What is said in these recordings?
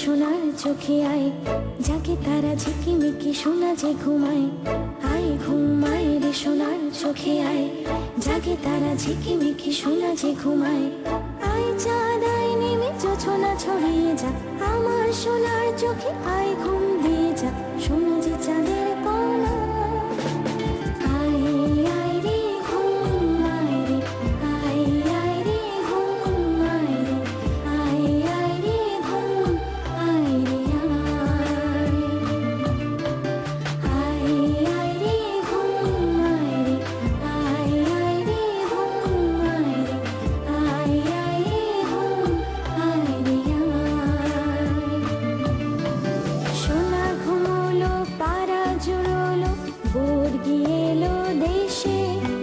চোখে আয়, যাকে তারা ঝিকিমিকি শোনা যে ঘুমায়, আয় ঘুমায় রে সোনার চোখে আয়, যাকে তারা ঝিকিমিকি সোনা যে ঘুমায়। আয় চাঁদ, আয় নেমে চোনা ছড়িয়ে যা, আমার সোনার চোখে আয় ঘুম দিয়ে যা শোনা দেশে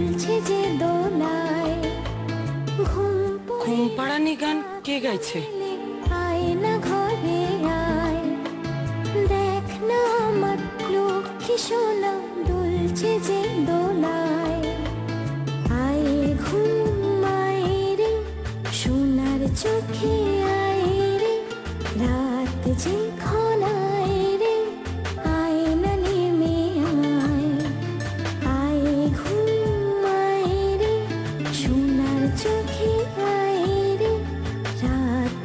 দুলছে যে দোলায়। ঘুম ঘুম পাড়ানি গান কে গাইছে? আয় না ঘরে আয়। দেখ না আমার লক্ষ্মী সোনা দুলছে যে দোলায়। আয় ঘুমায় রে সোনার চোখে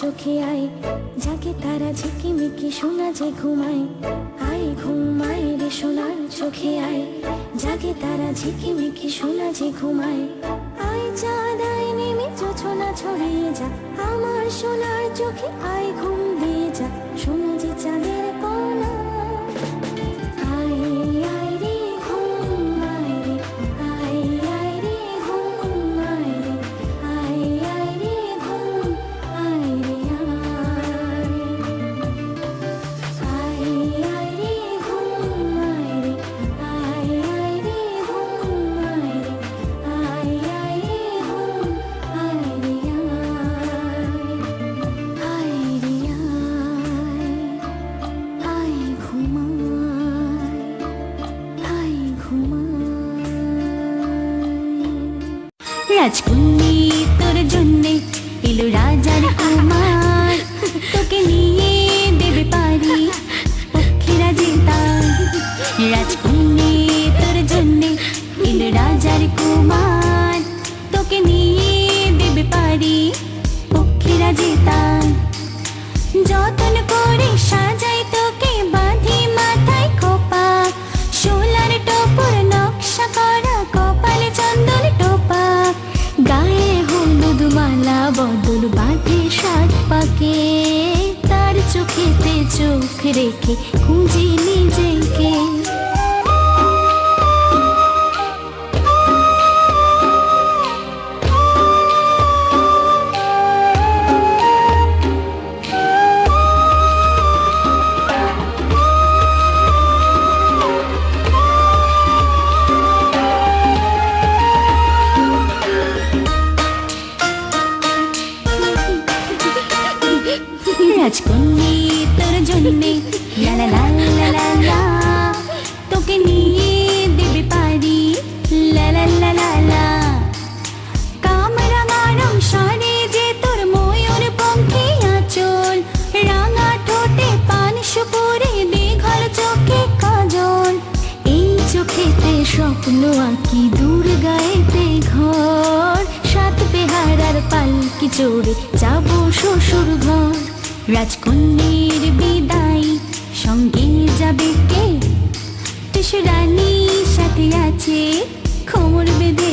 চোখে আয় যাকে তারা ঝিকিমিকি শোনা যে ঘুমায়, আয় ঘুমায় রে সোনার চোখে আয় যাকে তারা ঝিকিমিকি শোনা যে ঘুমায়। আয় চাঁদ, আয় নেমে চোছনা ছড়িয়ে যা, আমার সোনার চোখে আয় ঘুম। ঘুমায় রাজকুন্নি বদল বাঁধে সাত পাকে। তার চোখেতে চোখ রেখে খুঁজি নিজেকে। স্বপ্ন আঁকি দূর গায়েতে ঘর। সাত বেহারার পালকি চড়ে যাব শ্বশুর ঘর। রাজকন্যের বিদায়, সঙ্গে যাবে কে? রানী সাথে আছে খবর বেঁধে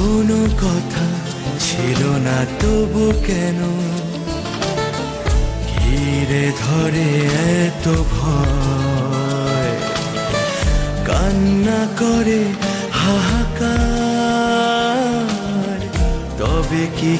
কোনো কথা ছিল না, তবু কেন? ঘিরে ধরে এত ভয়, কান্না করে হাহাকার, তবে কি